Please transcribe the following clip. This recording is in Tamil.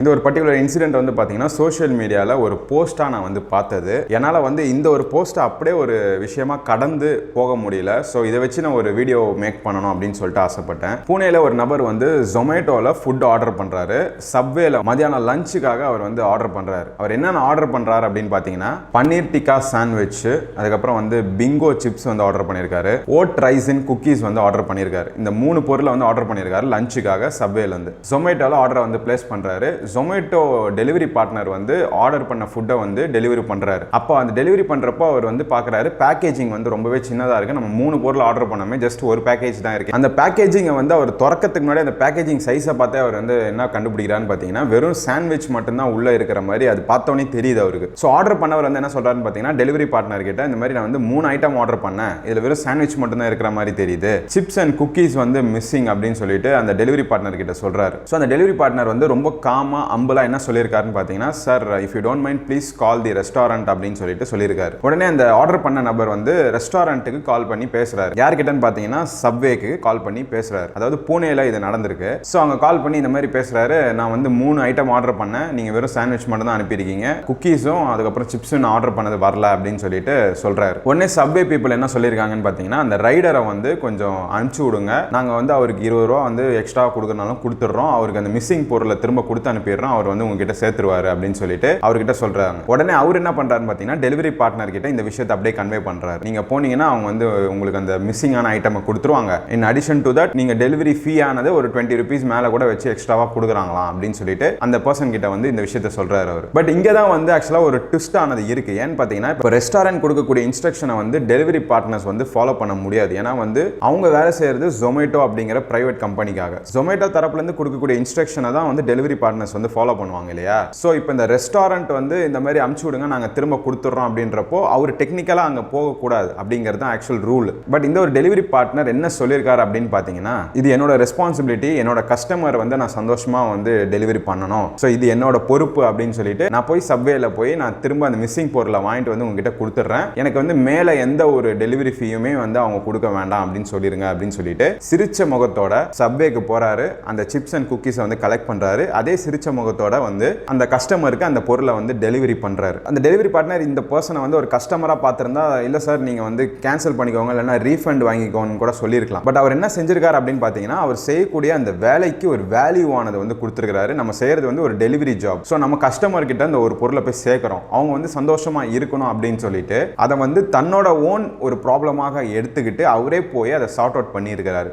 இந்த ஒரு பர்டிகுலர் இன்சிடென்ட் வந்து பார்த்தீங்கன்னா சோஷியல் மீடியாவில் ஒரு போஸ்ட்டாக நான் வந்து பார்த்தது. என்னால் வந்து இந்த ஒரு போஸ்ட்டை அப்படியே ஒரு விஷயமா கடந்து போக முடியல. ஸோ இதை வச்சு நான் ஒரு வீடியோ மேக் பண்ணணும் அப்படின்னு சொல்லிட்டு ஆசைப்பட்டேன். பூனேயில் ஒரு நபர் வந்து ஜொமேட்டோவில் ஃபுட் ஆர்டர் பண்ணுறாரு சப்வேல மதியானம் லஞ்சுக்காக அவர் வந்து ஆர்டர் பண்ணுறாரு அவர் என்னென்ன ஆர்டர் பண்ணுறாரு அப்படின்னு பார்த்தீங்கன்னா பன்னீர் டிக்கா சாண்ட்விச் அதுக்கப்புறம் வந்து பிங்கோ சிப்ஸ் வந்து ஆர்டர் பண்ணியிருக்காரு ஓட் ரைசின் குக்கீஸ் வந்து ஆர்டர் பண்ணியிருக்காரு இந்த மூணு பொருளை வந்து ஆர்டர் பண்ணியிருக்காரு லஞ்சுக்காக சப்வேலேருந்து ஜொமேட்டோவில் ஆர்டரை வந்து பிளேஸ் பண்ணுறாரு ஜொமேட்டோ டெலிவரி பார்ட்னர் வந்து ஆர்டர் பண்ண ஃபுட்டை வந்து டெலிவரி பண்ணுறாரு அப்போ அந்த டெலிவரி பண்ணுறப்போ அவர் வந்து பார்க்குறாரு பேக்கேஜிங் வந்து ரொம்பவே சின்னதாக இருக்குது நம்ம மூணு பொருள் ஆர்டர் பண்ணாமே ஜஸ்ட் ஒரு பேக்கேஜ் தான் இருக்குது அந்த பேக்கேஜிங்கை வந்து அவர் திறக்கத்துக்கு முன்னாடி அந்த பேக்கேஜிங் சைஸை பார்த்தே அவர் வந்து என்ன கண்டுபிடிக்கிறான்னு பார்த்தீங்கன்னா வெறும் சாண்ட்விச் மட்டும்தான் உள்ளே இருக்கிற மாதிரி அது பார்த்தோன்னே தெரியுது அவருக்கு. ஸோ ஆர்டர் பண்ணவர் வந்து என்ன சொல்கிறாருன்னு பார்த்தீங்கன்னா டெலிவரி பார்ட்னர் கிட்ட இந்த மாதிரி நான் வந்து மூணு ஐட்டம் ஆர்டர் பண்ணேன். இதில் வெறும் சாண்ட்விச் மட்டும்தான் இருக்கிற மாதிரி தெரியுது. சிப்ஸ் அண்ட் குக்கீஸ் வந்து மிஸ்ஸிங் அப்படின்னு சொல்லிட்டு அந்த டெலிவரி பார்ட்னர் கிட்ட சொல்கிறாரு ஸோ அந்த டெலிவரி பார்ட்னர் வந்து ரொம்ப காமா அம்புலா என்ன சொல்லியிருக்காருன்னு பார்த்தீங்கன்னா sir if you don't mind please call the restaurant அப்படின்னு சொல்லிட்டு சொல்லியிருக்காரு. உடனே அந்த ஆர்டர் பண்ண நபர் வந்து ரெஸ்டாரண்ட்டுக்கு கால் பண்ணி பேசுறாரு. யார்கிட்டன்னு பார்த்தீங்கன்னா சப்வேக்கு கால் பண்ணி பேசுறாரு. அதாவது பூனேல இது நடந்திருக்கு. ஸோ அவங்க கால் பண்ணி இந்த மாதிரி பேசுறாரு. நான் வந்து மூணு ஐட்டம் ஆர்டர் பண்ணேன். நீங்கள் வெறும் சாண்ட்விச் மட்டும் தான் அனுப்பியிருக்கீங்க. குக்கீஸும் அதுக்கப்புறம் சிப்ஸும் நான் ஆர்டர் பண்ணது வரல அப்படின்னு சொல்லிட்டு சொல்றாரு. உடனே சப்வே பீப்புள் என்ன சொல்லியிருக்காங்கன்னு பார்த்தீங்கன்னா அந்த ரைடரை வந்து கொஞ்சம் அனுப்பிச்சு விடுங்க. நாங்கள் வந்து அவருக்கு இருபது ரூபா வந்து எக்ஸ்ட்ரா கொடுக்கறனாலும் கொடுத்துட்றோம். அவருக்கு அந்த மிஸ்ஸிங் பொருளை திரும்ப கொடுத்து அனுப்பிடுறோம் அவர் வந்து உங்ககிட்ட சேர்த்துருவாரு அப்படின்னு சொல்லிட்டு அவர்கிட்ட சொல்றாங்க. உடனே அவர் என்ன பண்றாருன்னு பார்த்தீங்கன்னா டெலிவரி பார்ட்னர் கிட்ட இந்த விஷயத்தை அப்படியே கன்வே பண்றாரு. நீங்க போனீங்கன்னா அவங்க வந்து உங்களுக்கு அந்த மிஸ்ஸிங்கான ஐட்டமை கொடுத்துருவாங்க. இன் அடிஷன் டு தட் நீங்க டெலிவரி ஃபீ ஆனது ஒரு டுவெண்ட்டி ருபீஸ் மேல கூட வச்சு எக்ஸ்ட்ராவா கொடுக்குறாங்களாம் அப்படின்னு சொல்லிட்டு அந்த பர்சன் கிட்ட வந்து இந்த விஷயத்த சொல்றாரு அவர். பட் இங்க தான் வந்து ஆக்சுவலா ஒரு ட்விஸ்ட் ஆனது இருக்கு. ஏன்னு பார்த்தீங்கன்னா இப்போ ரெஸ்டாரண்ட் கொடுக்கக்கூடிய இன்ஸ்ட்ரக்ஷனை வந்து டெலிவரி பார்ட்னர்ஸ் வந்து ஃபாலோ பண்ண முடியாது. ஏன்னா வந்து அவங்க வேலை செய்யறது ஜொமேட்டோ அப்படிங்கிற பிரைவேட் கம்பெனிக்காக ஜொமேட்டோ தரப்புல இருந்து கொடுக்கக்கூடிய இன்ஸ்ட்ரக்ஷனை தான் வந்து டெலிவரி பார்ட்னர்ஸ் வந்து வந்து ஃபாலோ பண்ணுவாங்க இல்லையா? ஸோ இப்போ இந்த ரெஸ்டாரண்ட் வந்து இந்த மாதிரி அமுச்சு விடுங்க நாங்கள் திரும்ப கொடுத்துட்றோம் அப்படின்றப்போ அவர் டெக்னிக்கலாக அங்கே போகக்கூடாது அப்படிங்கிறது தான் ஆக்சுவல் ரூல் பட் இந்த ஒரு டெலிவரி பார்ட்னர் என்ன சொல்லியிருக்காரு அப்படின்னு பார்த்தீங்கன்னா இது என்னோட ரெஸ்பான்சிபிலிட்டி என்னோட கஸ்டமர் வந்து நான் சந்தோஷமாக வந்து டெலிவரி பண்ணணும். ஸோ இது என்னோட பொறுப்பு அப்படின்னு சொல்லிட்டு நான் போய் சப்வேல போய் நான் திரும்ப அந்த மிஸ்ஸிங் பொருளை வாங்கிட்டு வந்து உங்ககிட்ட கொடுத்துட்றேன். எனக்கு வந்து மேலே எந்த ஒரு டெலிவரி ஃபீயுமே வந்து அவங்க கொடுக்க வேண்டாம் அப்படின்னு சொல்லிடுங்க அப்படின்னு சொல்லிட்டு சிரிச்ச முகத்தோட சப்வேக்கு போறாரு. அந்த சிப்ஸ் அண்ட் குக்கீஸை வந்து கலெக்ட் பண்ணுறாரு அதே சிரிச்ச முகத்தோட வந்து அந்த கஸ்டமருக்கு அந்த பொருளை வந்து டெலிவரி பண்ணுறாரு அந்த டெலிவரி பார்ட்னர் இந்த பர்சனை வந்து ஒரு கஸ்டமராக பார்த்துருந்தா இல்லை சார் நீங்கள் வந்து கேன்சல் பண்ணிக்கோங்க இல்லைன்னா ரீஃபண்ட் வாங்கிக்கோன்னு கூட சொல்லியிருக்கலாம். பட் அவர் என்ன செஞ்சிருக்காரு அப்படின்னு பார்த்தீங்கன்னா அவர் செய்யக்கூடிய அந்த வேலைக்கு ஒரு வேல்யூவானது வந்து கொடுத்துருக்காரு நம்ம செய்கிறது வந்து ஒரு டெலிவரி ஜாப் ஸோ நம்ம கஸ்டமர் கிட்ட அந்த ஒரு பொருளை போய் சேர்க்குறோம். அவங்க வந்து சந்தோஷமாக இருக்கணும் அப்படின்னு சொல்லிட்டு அதை வந்து தன்னோட ஓன் ஒரு ப்ராப்ளமாக எடுத்துக்கிட்டு அவரே போய் அதை சார்ட் அவுட் பண்ணியிருக்கிறாரு.